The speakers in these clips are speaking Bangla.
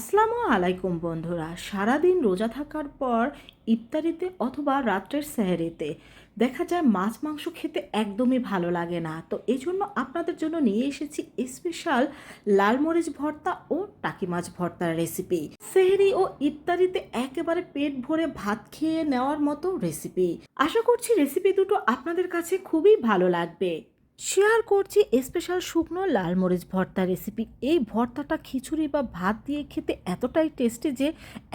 আসসালামু আলাইকুম বন্ধুরা। সারাদিন রোজা থাকার পর ইফতারিতে অথবা রাত্রের সেহেরিতে দেখা যায় মাছ মাংস খেতে একদমই ভালো লাগে না। তো এই জন্য আপনাদের জন্য নিয়ে এসেছি স্পেশাল লাল মরিচ ভর্তা ও টাকি মাছ ভর্তার রেসিপি সেহেরি ও ইফতারিতে একেবারে পেট ভরে ভাত খেয়ে নেওয়ার মতো রেসিপি আশা করছি রেসিপি দুটো আপনাদের কাছে খুবই ভালো লাগবে। শেয়ার করছি স্পেশাল শুকনো লাল মরিচ ভর্তা রেসিপি। এই ভর্তাটা খিচুড়ি বা ভাত দিয়ে খেতে এতটাই টেস্টি যে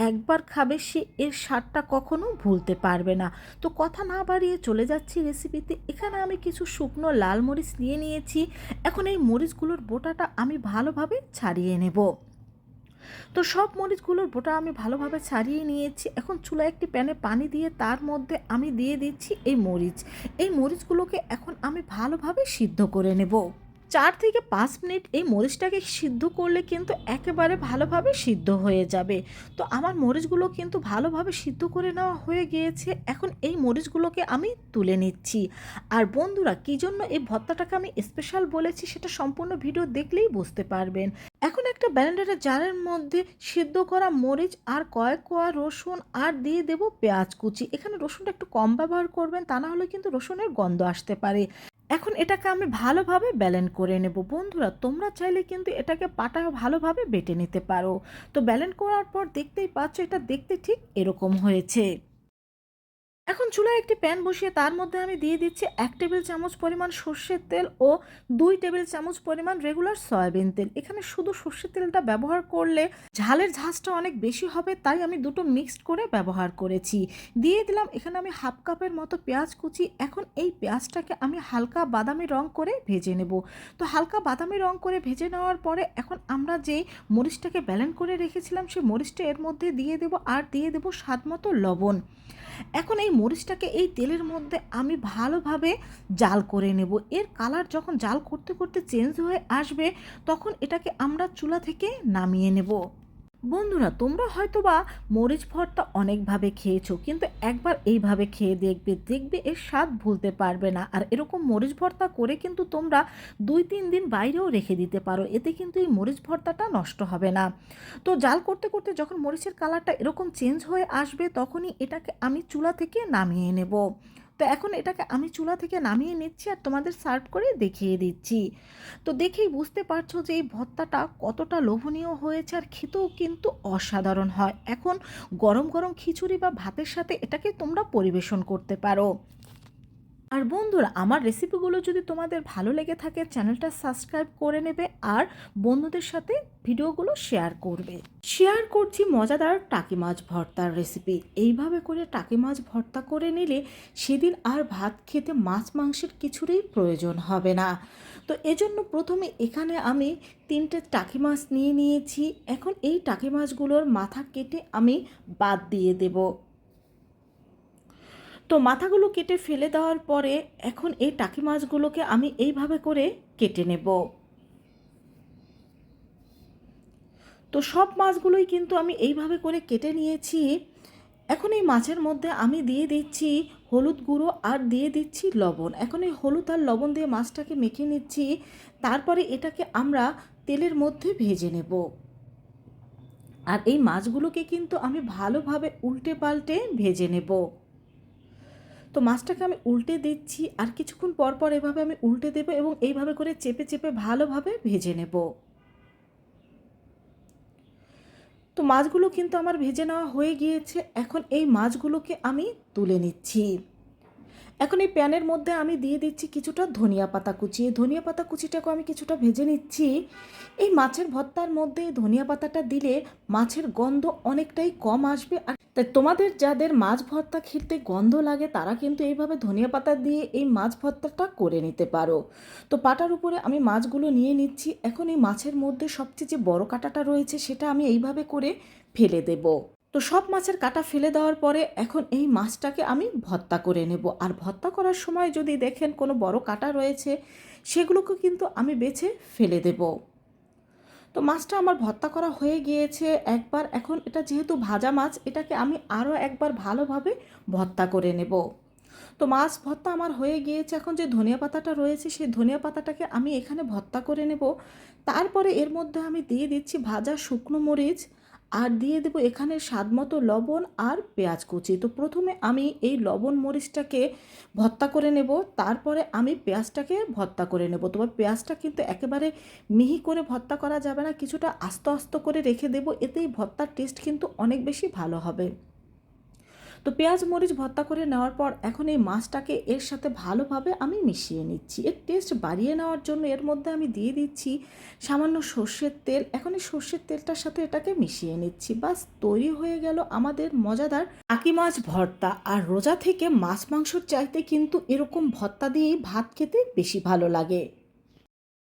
একবার খাবে সে এর স্বাদটা কখনো ভুলতে পারবে না। তো কথা না বাড়িয়ে চলে যাচ্ছি রেসিপিতে। এখানে আমি কিছু শুকনো লাল মরিচ নিয়ে নিয়েছি। এখন এই মরিচগুলোর বোটাটা আমি ভালোভাবে ছাড়িয়ে নেব। তো সব মরিচগুলোর বোটা আমি ভালোভাবে ছাড়িয়ে নিয়েছি। এখন চুলা একটি প্যানে পানি দিয়ে তার মধ্যে আমি দিয়ে দিচ্ছি এই মরিচ। এই মরিচগুলোকে এখন আমি ভালোভাবে সিদ্ধ করে নেব। চার থেকে পাঁচ মিনিট এই মরিচটাকে সিদ্ধ করলে কিন্তু একেবারে ভালোভাবে সিদ্ধ হয়ে যাবে। তো আমার মরিচগুলো কিন্তু ভালোভাবে সিদ্ধ করে নেওয়া হয়ে গিয়েছে। এখন এই মরিচগুলোকে আমি তুলে নিচ্ছি। আর বন্ধুরা, কী জন্য এই ভর্তাটাকে আমি স্পেশাল বলেছি সেটা সম্পূর্ণ ভিডিও দেখলেই বুঝতে পারবেন। এখন একটা ব্যালেন্ডারের জারের মধ্যে সিদ্ধ করা মরিচ আর কয়েক কোয়া রসুন আর দিয়ে দেব পেঁয়াজ কুচি। এখানে রসুনটা একটু কম ব্যবহার করবেন, তা না হলে কিন্তু রসুনের গন্ধ আসতে পারে। এখন এটাকে আমি ভালোভাবে ব্যালেন্ড করে নেব। বন্ধুরা, তোমরা চাইলে কিন্তু এটাকে পাটা ভালোভাবে বেটে নিতে পারো। তো ব্যালেন্ড করার পর দেখতেই পাচ্ছ, এটা দেখতে ঠিক এরকম হয়েছে। এখন চুলায় একটি প্যান বসিয়ে তার মধ্যে আমি দিয়ে দিচ্ছি এক টেবিল চামচ পরিমাণ সর্ষের তেল ও দুই টেবিল চামচ পরিমাণ রেগুলার সয়াবিন তেল। এখানে শুধু সর্ষের তেলটা ব্যবহার করলে ঝালের ঝাঁজটা অনেক বেশি হবে, তাই আমি দুটো মিক্সড করে ব্যবহার করেছি। দিয়ে দিলাম এখানে আমি হাফ কাপের মতো পেঁয়াজ কুচি। এখন এই পেঁয়াজটাকে আমি হালকা বাদামি রং করে ভেজে নেব। তো হালকা বাদামি রং করে ভেজে নেওয়ার পরে এখন আমরা যেই মরিচটাকে ব্যালেন্ড করে রেখেছিলাম, সেই মরিচটা এর মধ্যে দিয়ে দেব আর দিয়ে দেব স্বাদ মতো লবণ। এখন এই মরিচটাকে এই তেলের মধ্যে আমি ভালোভাবে জাল করে নেব। এর কালার যখন জাল করতে করতে চেঞ্জ হয়ে আসবে, তখন এটাকে আমরা চুলা থেকে নামিয়ে নেব। বন্ধুরা, তোমরা হয়তো বা মরিচ ভর্তা অনেকভাবে খেয়েছো, কিন্তু একবার এইভাবে খেয়ে দেখবে দেখবে এর স্বাদ ভুলতে পারবে না। আর এরকম মরিচ ভর্তা করে কিন্তু তোমরা দুই তিন দিন বাইরেও রেখে দিতে পারো, এতে কিন্তু এই মরিচ ভর্তাটা নষ্ট হবে না। তো জাল করতে করতে যখন মরিচের কালারটা এরকম চেঞ্জ হয়ে আসবে, তখনই এটাকে আমি চুলা থেকে নামিয়ে নেব। তো এখন এটাকে আমি চুলা থেকে নামিয়ে নিচ্ছি আর তোমাদের সার্ভ করে দেখিয়ে দিচ্ছি। তো দেখেই বুঝতে পারছ যে এই ভর্তাটা কতটা লোভনীয় হয়েছে আর খেতেও কিন্তু অসাধারণ হয়। এখন গরম গরম খিচুড়ি বা ভাতের সাথে এটাকে তোমরা পরিবেশন করতে পারো। আর বন্ধুরা, আমার রেসিপিগুলো যদি তোমাদের ভালো লেগে থাকে চ্যানেলটা সাবস্ক্রাইব করে নেবে আর বন্ধুদের সাথে ভিডিওগুলো শেয়ার করবে। শেয়ার করছি মজাদার টাকি মাছ ভর্তার রেসিপি এইভাবে করে টাকি মাছ ভর্তা করে নিলে সেদিন আর ভাত খেতে মাছ মাংসের কিছুরই প্রয়োজন হবে না। তো এজন্য প্রথমে এখানে আমি তিনটে টাকি মাছ নিয়ে নিয়েছি। এখন এই টাকি মাছগুলোর মাথা কেটে আমি বাদ দিয়ে দেবো। তো মাথাগুলো কেটে ফেলে দেওয়ার পরে এখন এই টাকি মাছগুলোকে আমি এইভাবে করে কেটে নেব। তো সব মাছগুলোই কিন্তু আমি এইভাবে করে কেটে নিয়েছি। এখন এই মাছের মধ্যে আমি দিয়ে দিচ্ছি হলুদ গুঁড়ো আর দিয়ে দিচ্ছি লবণ। এখন এই হলুদ আর লবণ দিয়ে মাছটাকে মেখে নিচ্ছি। তারপরে এটাকে আমরা তেলের মধ্যে ভেজে নেব। আর এই মাছগুলোকে কিন্তু আমি ভালোভাবে উল্টে পাল্টে ভেজে নেব। তো মাছটাকে আমি উল্টে দিচ্ছি আর কিছুক্ষণ পর পর এভাবে আমি উল্টে দেবো এবং এইভাবে করে চেপে চেপে ভালোভাবে ভেজে নেব। তো মাছগুলো কিন্তু আমার ভেজে নেওয়া হয়ে গিয়েছে। এখন এই মাছগুলোকে আমি তুলে নিচ্ছি। এখন এই প্যানের মধ্যে আমি দিয়ে দিচ্ছি কিছুটা ধনিয়া পাতা কুচি। এই ধনিয়া পাতা কুচিটাকে আমি কিছুটা ভেজে নিচ্ছি। এই মাছের ভর্তার মধ্যে ধনিয়া পাতাটা দিলে মাছের গন্ধ অনেকটাই কম আসবে। আর তাই তোমাদের যাদের মাছ ভর্তা খেতে গন্ধ লাগে, তারা কিন্তু এইভাবে ধনিয়া পাতা দিয়ে এই মাছ ভর্তাটা করে নিতে পারো। তো পাটার উপরে আমি মাছগুলো নিয়ে নিচ্ছি। এখন এই মাছের মধ্যে সবচেয়ে যে বড় কাটাটা রয়েছে, সেটা আমি এইভাবে করে ফেলে দেবো। তো সব মাছের কাটা ফেলে দেওয়ার পরে এখন এই মাছটাকে আমি ভর্তা করে নেব। আর ভর্তা করার সময় যদি দেখেন কোনো বড় কাটা রয়েছে, সেগুলোকে কিন্তু আমি বেছে ফেলে দেব। তো মাছটা আমার ভর্তা করা হয়ে গিয়েছে। একবার এখন এটা যেহেতু ভাজা মাছ, এটাকে আমি আরও একবার ভালোভাবে ভর্তা করে নেব। তো মাছ ভর্তা আমার হয়ে গিয়েছে। এখন যে ধনিয়া পাতাটা রয়েছে, সেই ধনিয়া পাতাটাকে আমি এখানে ভর্তা করে নেব। তারপরে এর মধ্যে আমি দিয়ে দিচ্ছি ভাজা শুকনো মরিচ। আর দিয়ে দেবো এখানে স্বাদ মতো লবণ আর পেঁয়াজ কুচি। তো প্রথমে আমি এই লবণ মরিচটাকে ভর্তা করে নেব, তারপরে আমি পেঁয়াজটাকে ভর্তা করে নেব। তোমার পেঁয়াজটা কিন্তু একেবারে মিহি করে ভর্তা করা যাবে না, কিছুটা আস্ত আস্ত করে রেখে দেবো, এতেই ভত্তার টেস্ট কিন্তু অনেক বেশি ভালো হবে। তো পেঁয়াজ, মরিচ ভর্তা করে নেওয়ার পর এখন এই মাছটাকে এর সাথে ভালোভাবে আমি মিশিয়ে নিচ্ছি। এর টেস্ট বাড়িয়ে নেওয়ার জন্য এর মধ্যে আমি দিয়ে দিচ্ছি সামান্য সর্ষের তেল। এখন এই সর্ষের তেলটার সাথে এটাকে মিশিয়ে নিচ্ছি। বাস, তৈরি হয়ে গেল আমাদের মজাদার আকি মাছ ভর্তা। আর রোজা থেকে মাছ, মাংসর চাইতে কিন্তু এরকম ভর্তা দিয়েই ভাত খেতে বেশি ভালো লাগে।